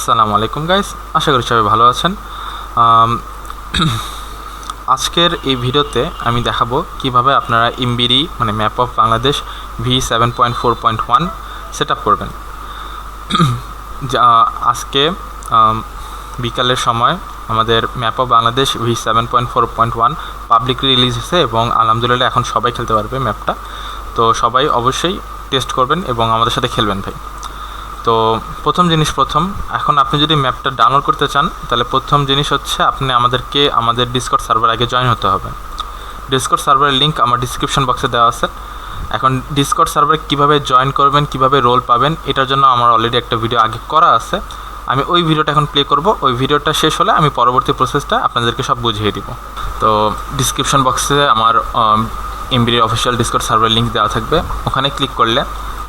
আসসালামু আলাইকুম গাইস আশা করি সবাই ভালো আছেন। আজকের এই ভিডিওতে আমি দেখাবো কীভাবে আপনারা ইমবিরি মানে map of Bangladesh, V seven point four point one set up করবেন। যা, আজকে বিকালের সময় আমাদের map of Bangladesh, V seven point four point one public release হয়েছে এবং আলহামদুলিল্লাহ এখন সবাই খেলতে পারবে ম্যাপটা। তো সবাই অবশ্যই টেস্ট করবেন এবং আমাদের সাথে খেলবেন ভাই। তো প্রথম জিনিস প্রথম, এখন আপনি যদি ম্যাপটা ডাউনলোড করতে চান, তাহলে প্রথম জিনিস হচ্ছে আপনি আমাদেরকে আমাদের ডিসকর্ড সার্ভার আগে জয়েন হতে হবে। ডিসকর্ড সার্ভারের লিঙ্ক আমার ডিসক্রিপশন বক্সে দেওয়া আছে। এখন ডিসকর্ড সার্ভারে কীভাবে জয়েন করবেন, কীভাবে রোল পাবেন, এটার জন্য আমার অলরেডি একটা ভিডিও আগে করা আছে। আমি ওই ভিডিওটা এখন প্লে করব, ওই ভিডিওটা শেষ হলে আমি পরবর্তী প্রসেসটা আপনাদেরকে সব বুঝিয়ে দিব। তো ডিসক্রিপশন বক্সে আমার এমবিডির অফিসিয়াল ডিসকর্ড সার্ভার লিঙ্ক দেওয়া থাকবে। ওখানে ক্লিক করলে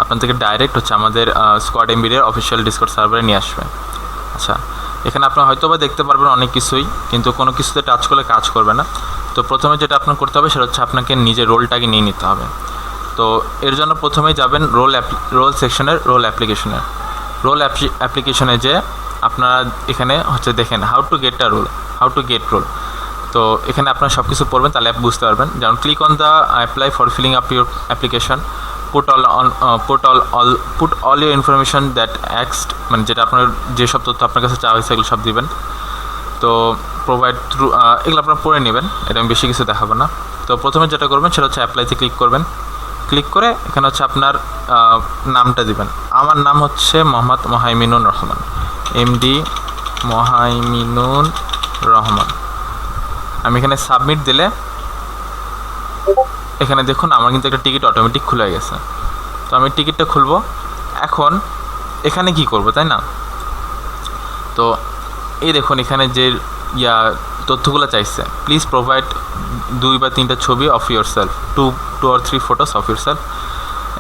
আপনাদেরকে ডাইরেক্ট হচ্ছে আমাদের স্কোয়াড এমবিডির অফিসিয়াল ডিসকর্ড সার্ভারে নিয়ে আসবে। আচ্ছা এখানে আপনার হয়তো বা দেখতে পারবেন অনেক কিছুই, কিন্তু কোনো কিছুতে টাচ করলে কাজ করবে না। তো প্রথমে যেটা আপনার করতে হবে, সেটা হচ্ছে আপনাকে নিজের রোলটাকে নিয়ে নিতে হবে। তো এর জন্য প্রথমেই যাবেন রোল রোল সেকশনের রোল অ্যাপ্লিকেশনের রোল অ্যাপ্লিকেশনে যে আপনারা এখানে হচ্ছে দেখেন how to get a role how to get role তো এখানে আপনারা সব কিছু পড়বেন, তাহলে বুঝতে পারবেন। যেমন click on the apply for filling up your application put all on put all all put all your information that অ্যাক্সড মানে যেটা আপনার যেসব তথ্য আপনার কাছে চাওয়া হয়েছে সব দিবেন। তো প্রোভাইড থ্রু এগুলো আপনারা পড়ে নেবেন, এটা আমি বেশি কিছু দেখাবো না। তো প্রথমে যেটা করবেন সেটা হচ্ছে অ্যাপ্লাইতে ক্লিক করবেন। ক্লিক করে এখানে হচ্ছে আপনার নামটা দিবেন। আমার নাম হচ্ছে মোহাম্মদ মহাইমিনুন রহমান এমডি মহাইমিনুন রহমান। আমি এখানে সাবমিট দিলে এখানে দেখুন, আমার কিন্তু একটা টিকিট অটোমেটিক খুলে গেছে। তো আমি টিকিটটা খুলবো। এখন এখানে কি করব, তাই না? তো এই দেখুন, এখানে যে ইয়া তথ্যগুলো চাইছে। প্লিজ প্রোভাইড দুই বা তিনটা ছবি of yourself two two আর three photos of yourself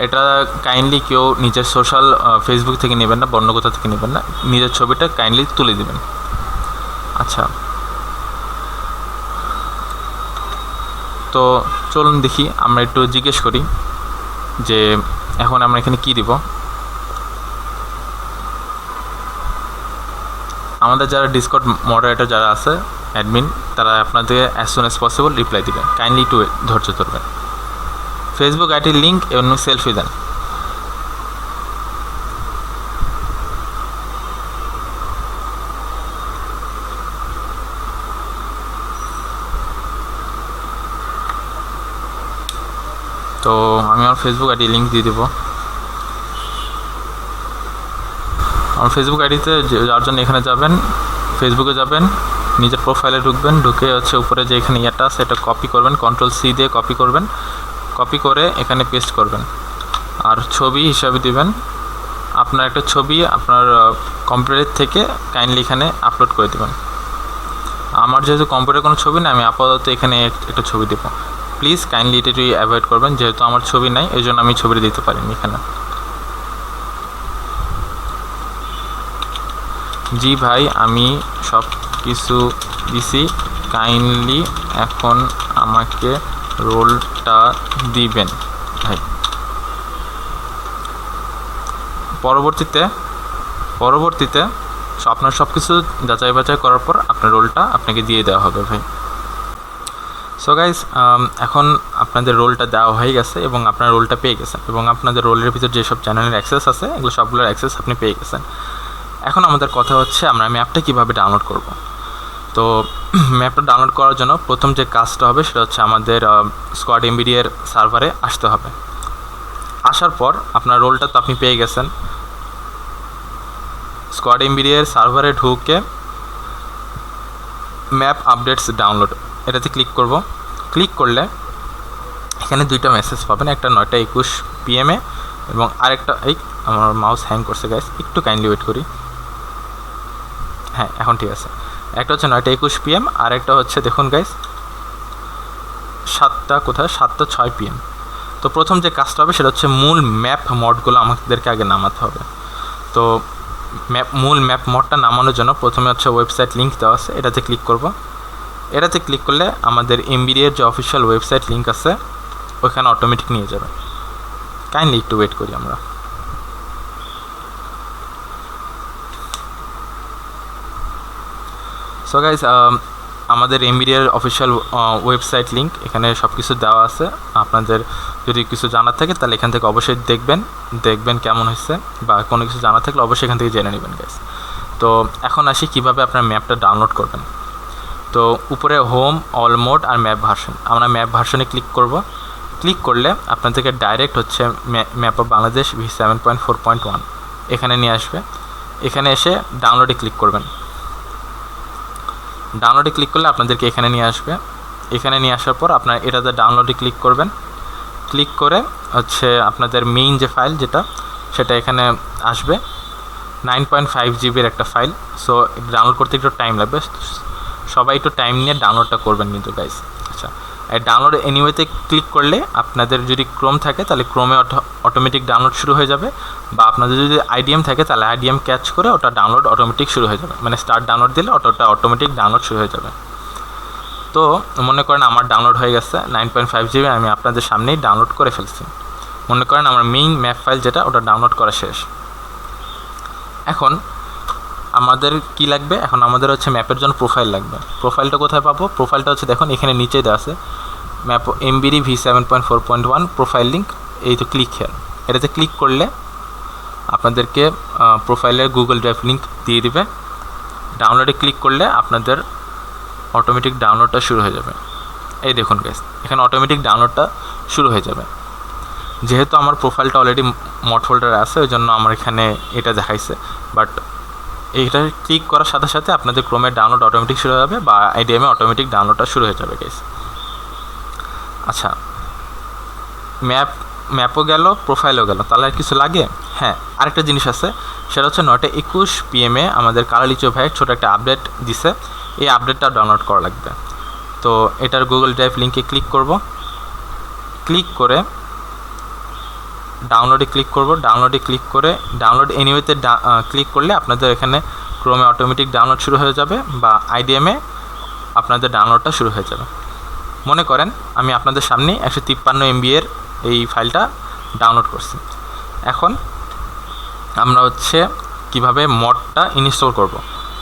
এটা কাইন্ডলি কেউ নিজের সোশ্যাল ফেসবুক থেকে নেবেন না, বন্য কোথা থেকে নেবেন না। নিজের ছবিটা কাইন্ডলি তুলে দেবেন। আচ্ছা। তো চলুন দেখি, আমরা একটু জিজ্ঞেস করি যে এখন আমরা এখানে কি দিব। আমাদের যারা ডিসকট মডারেটর যারা আছে অ্যাডমিন তারা আপনাদের as soon as possible reply দিবে। কাইন্ডলি একটু ধৈর্য ধরবেন। ফেসবুক আইটির লিঙ্ক এবং সেলফি দেন। তো আমি আমার ফেসবুক আইডি লিঙ্ক দিয়ে দেবো। আমার ফেসবুক আইডিতে যার জন্য এখানে যাবেন ফেসবুকে যাবেন, নিজের প্রোফাইলে ঢুকবেন, ঢুকে হচ্ছে উপরে যে এখানে ইয়েটা আছে, এটা কপি করবেন কন্ট্রোল সি দিয়ে কপি করবেন কপি করে এখানে পেস্ট করবেন। আর ছবি হিসাবে দিবেন। আপনার একটা ছবি আপনার কম্পিউটার থেকে কাইন্ডলি এখানে আপলোড করে দেবেন। আমার যেহেতু কম্পিউটারে কোনো ছবি না আমি আপাতত এখানে একটা ছবি দেবো। প্লিজ কাইন্ডলি এটা একটু অ্যাভয়েড করবেন, যেহেতু আমার ছবি নাই এই জন্য আমি ছবিটা দিতে পারিনি এখানে। জি ভাই, আমি সব কিছু দিছি। কাইন্ডলি এখন আমাকে রোলটা দিবেন, ভাই। পরবর্তীতে পরবর্তীতে আপনার সব কিছু যাচাই বাছাই করার পর আপনার রোলটা আপনাকে দিয়ে দেওয়া হবে, ভাই। সো গাইজ এখন আপনাদের রোলটা দেওয়া হয়ে গেছে এবং আপনার রোলটা পেয়ে গেছেন এবং আপনাদের রোলের ভিতর যেসব চ্যানেলের অ্যাক্সেস আছে, এগুলো সবগুলোর অ্যাক্সেস আপনি পেয়ে গেছেন। এখন আমাদের কথা হচ্ছে, আমরা ম্যাপটা কীভাবে ডাউনলোড করব? তো ম্যাপটা ডাউনলোড করার জন্য প্রথম যে কাজটা হবে, সেটা হচ্ছে আমাদের স্কোয়াড এমবিডিএর সার্ভারে আসতে হবে। আসার পর আপনার রোলটা তো আপনি পেয়ে গেছেন। স্কোয়াড এমবিডিএর সার্ভারে ঢুকে ম্যাপ আপডেটস ডাউনলোড এটাতে ক্লিক করব। ক্লিক করলে এখানে দুইটা মেসেজ পাবেন, একটা নয়টা একুশ পিএমে এবং আরেকটা, এই আমার মাউস হ্যাং করছে গাইস একটু কাইন্ডলি ওয়েট করি। হ্যাঁ এখন ঠিক আছে। একটা হচ্ছে নয়টা একুশ পিএম আর একটা হচ্ছে দেখুন গাইস সাতটা কোথায়? সাতটা ছয় পিএম তো প্রথম যে কাজটা হবে সেটা হচ্ছে মূল ম্যাপ মডগুলো আমাদেরকে আগে নামাতে হবে। তো ম্যাপ মূল ম্যাপ মডটা নামানোর জন্য প্রথমে হচ্ছে ওয়েবসাইট লিঙ্ক দেওয়া আছে, এটাতে ক্লিক করব। এটাতে ক্লিক করলে আমাদের এমবিডিএর যে অফিসিয়াল ওয়েবসাইট লিঙ্ক আছে ওখানে অটোমেটিক নিয়ে যাবে। কাইন্ডলি একটু ওয়েট করি আমরা। সো গাইজ আমাদের এমবিডিয়ার অফিসিয়াল ওয়েবসাইট লিঙ্ক এখানে সব কিছু দেওয়া আছে। আপনাদের যদি কিছু জানার থাকে, তাহলে এখান থেকে অবশ্যই দেখবেন। দেখবেন কেমন হয়েছে বা কোনো কিছু জানার থাকলে অবশ্যই এখান থেকে জেনে নেবেন গাইজ তো এখন আসি কীভাবে আপনার ম্যাপটা ডাউনলোড করবেন। তো উপরে হোম অল মোড আর ম্যাপ ভার্সন আমরা ম্যাপ ভার্সনে ক্লিক করব। ক্লিক করলে আপনাদেরকে ডাইরেক্ট হচ্ছে map of Bangladesh V seven point four point one এখানে নিয়ে আসবে। এখানে এসে ডাউনলোডে ক্লিক করবেন। ডাউনলোডে ক্লিক করলে আপনাদেরকে এখানে নিয়ে আসবে। এখানে নিয়ে আসার পর আপনার এটাতে ডাউনলোডে ক্লিক করবেন। ক্লিক করে হচ্ছে আপনাদের মেইন যে ফাইল যেটা, সেটা এখানে আসবে। নাইন পয়েন্ট ফাইভ জিবির একটা ফাইল সো ডাউনলোড করতে একটু টাইম লাগবে। সবাই একটু টাইম নিয়ে ডাউনলোডটা করবেন কিন্তু গাইজ আচ্ছা। ডাউনলোড এনিওয়েতে ক্লিক করলে আপনাদের যদি ক্রোম থাকে, তাহলে ক্রোমে অটোমেটিক ডাউনলোড শুরু হয়ে যাবে। বা আপনাদের যদি আইডিএম থাকে, তাহলে আইডিএম ক্যাচ করে ওটা ডাউনলোড অটোমেটিক শুরু হয়ে যাবে। মানে স্টার্ট ডাউনলোড দিলে অটোটা অটোমেটিক ডাউনলোড শুরু হয়ে যাবে। তো মনে করেন আমার ডাউনলোড হয়ে গেছে নাইন পয়েন্ট ফাইভ জিবি আমি আপনাদের সামনেই ডাউনলোড করে ফেলছি। মনে করেন আমার মেইন ম্যাপ ফাইল যেটা, ওটা ডাউনলোড করা শেষ। এখন আমাদের কি লাগবে? এখন আমাদের হচ্ছে ম্যাপের জন্য প্রোফাইল লাগবে। প্রোফাইলটা কোথায় পাবো? প্রোফাইলটা হচ্ছে দেখুন, এখানে নিচে দেওয়া আছে। Map MBD V seven point four point one profile link এই তো ক্লিক হেয়ার এটাতে ক্লিক করলে আপনাদেরকে প্রোফাইলের গুগল ড্রাইভ লিঙ্ক দিয়ে দিবে। ডাউনলোডে ক্লিক করলে আপনাদের অটোমেটিক ডাউনলোডটা শুরু হয়ে যাবে। এই দেখুন গ্যাস এখানে অটোমেটিক ডাউনলোডটা শুরু হয়ে যাবে। যেহেতু আমার প্রোফাইলটা অলরেডি মট ফোল্ডারে আছে ওই জন্য আমার এখানে এটা দেখাইছে। বাট এইটা ক্লিক করার সাথে সাথে আপনাদের ক্রোমের ডাউনলোড অটোমেটিক শুরু হয়ে যাবে বা আইডিএমে অটোমেটিক ডাউনলোডটা শুরু হয়ে যাবে গেস আচ্ছা। ম্যাপ ম্যাপও গেল প্রোফাইলও গেল। তাহলে আর কিছু লাগে? হ্যাঁ আরেকটা জিনিস আছে। সেটা হচ্ছে নয়টা একুশ পিএমে আমাদের কালালিচো ভাইয়ের ছোটো একটা আপডেট দিছে। এই আপডেটটা ডাউনলোড করা লাগবে। তো এটার গুগল ড্রাইভ লিঙ্কে ক্লিক করব। ক্লিক করে ডাউনলোডে ক্লিক করব। ডাউনলোডে ক্লিক করে ডাউনলোড এনিওয়েতে ক্লিক করলে আপনাদের এখানে ক্রোমে অটোমেটিক ডাউনলোড শুরু হয়ে যাবে বা আইডিএমে আপনাদের ডাউনলোডটা শুরু হয়ে যাবে। মনে করেন আমি আপনাদের সামনে একশো তিপ্পান্ন এমবি এর এই ফাইলটা ডাউনলোড করছি। এখন আমরা হচ্ছে কীভাবে মডটা ইনস্টল করব।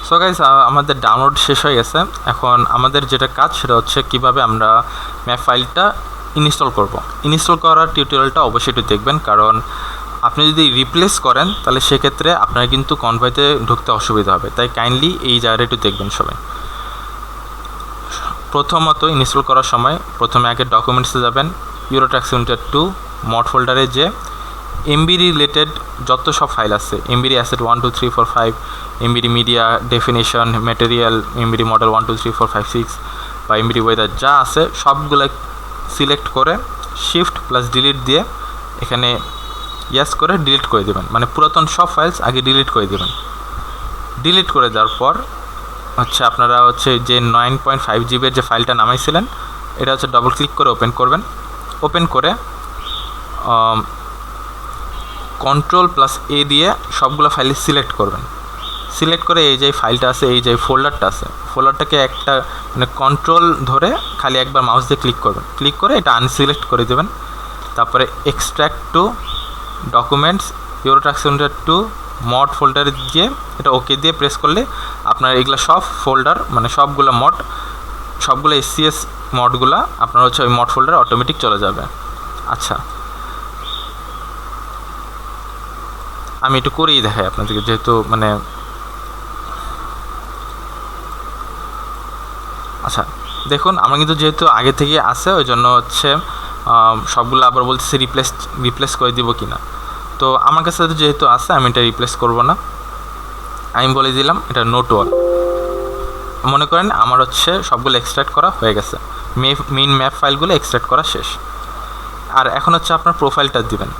সো গাইজ আমাদের ডাউনলোড শেষ হয়ে গেছে। এখন আমাদের যেটা কাজ সেটা হচ্ছে কীভাবে আমরা ম্যাপ ফাইলটা ইনস্টল করব। ইনস্টল করার টিউটোরিয়ালটা অবশ্যই একটু দেখবেন, কারণ আপনি যদি রিপ্লেস করেন, তাহলে সেক্ষেত্রে আপনার কিন্তু কনভয়েতে ঢুকতে অসুবিধা হবে। তাই কাইন্ডলি এই জায়গাটা একটু দেখবেন সবাই। প্রথমত ইনস্টল করার সময় প্রথমে আগে ডকুমেন্টসে যাবেন ইউরোট্যাক্স ইউনিটেড টু, মড ফোল্ডারে যে এমবি রিলেটেড যত সব ফাইল আছে MBD asset one, two, three, four, five MBD media definition material MBD model one, two, three, four, five, six বা এমবিডি ওয়েদার যা আছে, সবগুলো সিলেক্ট করে শিফট প্লাস ডিলিট দিয়ে এখানে ইয়াস করে ডিলিট করে দেবেন। মানে পুরাতন সব ফাইলস আগে ডিলিট করে দেবেন। ডিলিট করে দেওয়ার পর হচ্ছে আপনারা হচ্ছে যে নাইন পয়েন্ট ফাইভ জিবির যে ফাইলটা নামাইছিলেন, এটা হচ্ছে ডবল ক্লিক করে ওপেন করবেন। ওপেন করে কন্ট্রোল প্লাস এ দিয়ে সবগুলো ফাইল সিলেক্ট করবেন। সিলেক্ট করে এই যে ফাইলটা আছে, এই যে ফোল্ডারটা আছে ফোল্ডারটাকে একটা মানে কন্ট্রোল ধরে খালি একবার মাউস দিয়ে ক্লিক করবেন। ক্লিক করে এটা আনসিলেক্ট করে দেবেন। তারপরে এক্সট্র্যাক্ট টু ডকুমেন্টস ইউরোট্রাক্সেন্ডার টু মড ফোল্ডারে দিয়ে এটা ওকে দিয়ে প্রেস করলে আপনার এগুলো সব ফোল্ডার মানে সবগুলো মড সবগুলো এসসিএস মডগুলো আপনার হচ্ছে ওই মড ফোল্ডারে অটোমেটিক চলে যাবে। আচ্ছা। আমি একটু করেই দেখাই আপনাদেরকে, যেহেতু মানে আচ্ছা দেখুন, আমার কিন্তু যেহেতু আগে থেকে আছে ওই জন্য হচ্ছে সবগুলো আবার বলতেছি রিপ্লেস রিপ্লেস করে দিব কি না তো আমার কাছে যেহেতু আছে, আমি এটা রিপ্লেস করব না। আমি বলে দিলাম, এটা নোট ওয়াল মনে করেন, আমার হচ্ছে সবগুলো এক্সট্রাক্ট করা হয়ে গেছে। মেইন ম্যাপ ফাইলগুলো এক্সট্রাক্ট করা শেষ। আর এখন হচ্ছে আপনার প্রোফাইলটা দিবেন।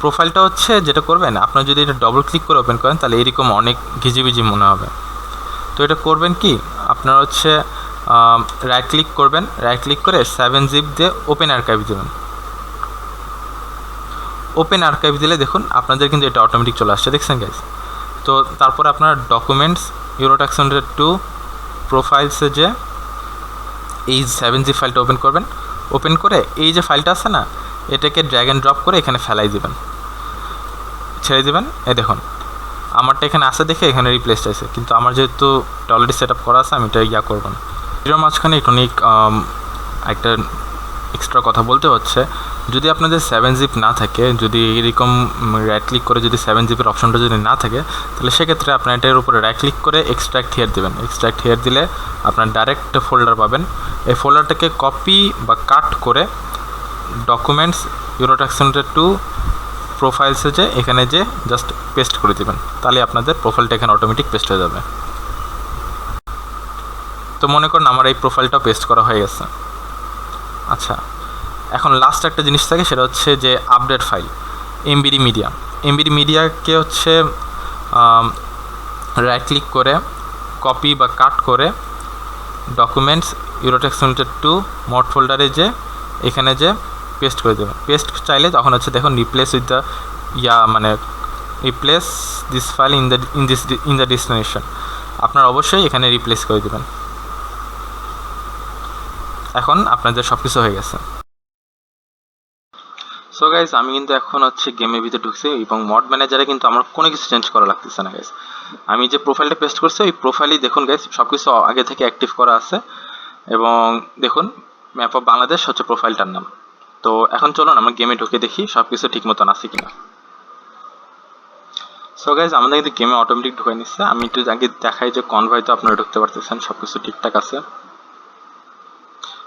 প্রোফাইলটা হচ্ছে যেটা করবেন, আপনার যদি এটা ডবল ক্লিক করে ওপেন করেন, তাহলে এরকম অনেক ঘিজিবিজি মনে হবে। তো এটা করবেন কি? আপনার হচ্ছে রাইট ক্লিক করবেন রাইট ক্লিক করে সেভেন জিপ দিয়ে ওপেন আর্কাইভ দেবেন। ওপেন আর্কাইভ দিলে দেখুন আপনাদের কিন্তু এটা অটোমেটিক চলে আসছে, দেখছেন গাইজ তো তারপর আপনার ডকুমেন্টস ইউরোট্যাক্স হান্ড্রেড টু প্রোফাইলসে যে এই সেভেন জি ফাইলটা ওপেন করবেন। ওপেন করে এই যে ফাইলটা আছে না, এটাকে ড্র্যাগ অ্যান্ড ড্রপ করে এখানে ফেলাই দিবেন। ছেড়ে দেবেন এ দেখুন। আমারটা এখানে আসে দেখে এখানে রিপ্লেস চাইছে কিন্তু আমার যেহেতু অলরেডি সেট আপ করা আছে, আমি এটা ইয়া করব না। এটার মাঝখানে একটু অনেক একটা এক্সট্রা কথা বলতে হচ্ছে। যদি আপনাদের সেভেন জিপ না থাকে, যদি এরকম রাইট ক্লিক করে যদি সেভেন জিপের অপশনটা যদি না থাকে, তাহলে সেক্ষেত্রে আপনার এটার উপরে রাইট ক্লিক করে এক্সট্রাক্ট হেয়ার দেবেন। এক্সট্রাক্ট হেয়ার দিলে আপনার ডাইরেক্ট ফোল্ডার পাবেন। এই ফোল্ডারটাকে কপি বা কাট করে ডকুমেন্টস ইউরোট্যাক্সেন্টার টু প্রোফাইলসে যে, এখানে যে জাস্ট পেস্ট করে দেবেন। তাহলে আপনাদের প্রোফাইলটা এখানে অটোমেটিক পেস্ট হয়ে যাবে। তো মনে করুন আমার এই প্রোফাইলটাও পেস্ট করা হয়ে গেছে। আচ্ছা এখন লাস্ট একটা জিনিস থাকে, সেটা হচ্ছে যে update file MBD media MBD মিডিয়াকে হচ্ছে রাইট ক্লিক করে কপি বা কাট করে ডকুমেন্টস ইউরোটেক্স লিমিটেড টু মোড ফোল্ডারে যে, এখানে যে পেস্ট করে দেবেন পেস্ট চাইলে তখন হচ্ছে দেখুন রিপ্লেস উইথ দ্য ইয়া মানে replace this file in the in this in the destination আপনার অবশ্যই এখানে রিপ্লেস করে দেবেন। এখন আপনাদের সব কিছু হয়ে গেছে। সো গাইজ আমি কিন্তু এখন হচ্ছে গেমের ভিতরে ঢুকছি এবং মড ম্যানেজারে কিন্তু আমার কোনো কিছু চেঞ্জ করা লাগতেছে না গাইজ আমি যে প্রোফাইলটা পেস্ট করছি, ওই প্রোফাইলই দেখুন গাইজ সব কিছু আগে থেকে অ্যাক্টিভ করা আছে। এবং দেখুন ম্যাপ অফ বাংলাদেশ হচ্ছে প্রোফাইলটার নাম। তো এখন চলুন, আমরা গেমে ঢুকে দেখি সব কিছু ঠিক মতন আছে কিনা। সো গাইজ আমাদের কিন্তু গেমে অটোমেটিক ঢুকে নিচ্ছে। আমি একটু আগে দেখাই যে কনভয় তো আপনারা ঢুকতে পারতেছেন সব কিছু ঠিকঠাক আছে।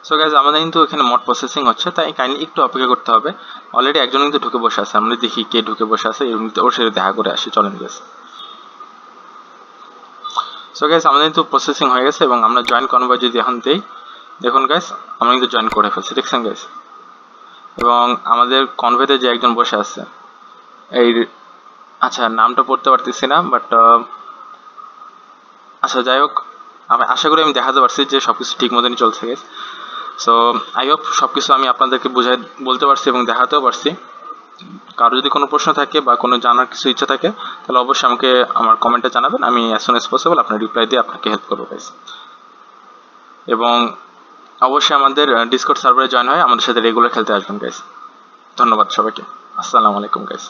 সো গাইজ আমাদের কিন্তু এখানে মড প্রসেসিং হচ্ছে, তাই কাইন্ডলি একটু অপেক্ষা করতে হবে। অলরেডি একজন কিন্তু ঢুকে বসে আছে, আমরা দেখি কে ঢুকে বসে আছে এমনিতে ওর সাথে দেখা করে আসি। চলেন গেছে সো গাইজ আমাদের কিন্তু প্রসেসিং হয়ে গেছে এবং আমরা জয়েন কনভয় যদি এখন দিই, দেখুন গাইজ আমরা কিন্তু জয়েন করে ফেলছি, দেখছেন গাইজ এবং আমাদের কনভেতে যে একজন বসে আছে, এই আচ্ছা নামটা পড়তে পারতেছি না বাট আচ্ছা যাই হোক, আমি আশা করি আমি দেখাতে পারছি যে সব কিছু ঠিক মতনই চলছে গেছে সো আই হোপ সব কিছু আমি আপনাদেরকে বুঝাই, বলতে পারছি এবং দেখাতেও পারছি। কারও যদি কোনো প্রশ্ন থাকে বা কোনো জানার কিছু ইচ্ছা থাকে, তাহলে অবশ্যই আমাকে আমার কমেন্টে জানাবেন। আমি অ্যাজ সুন অ্যাজ পসিবল আপনার রিপ্লাই দিয়ে আপনাকে হেল্প করব গাইস এবং অবশ্যই আমাদের ডিসকোড সার্ভারে জয়েন হয়ে আমাদের সাথে রেগুলার খেলতে আসবেন গাইস ধন্যবাদ সবাইকে। আসসালামু আলাইকুম গাইস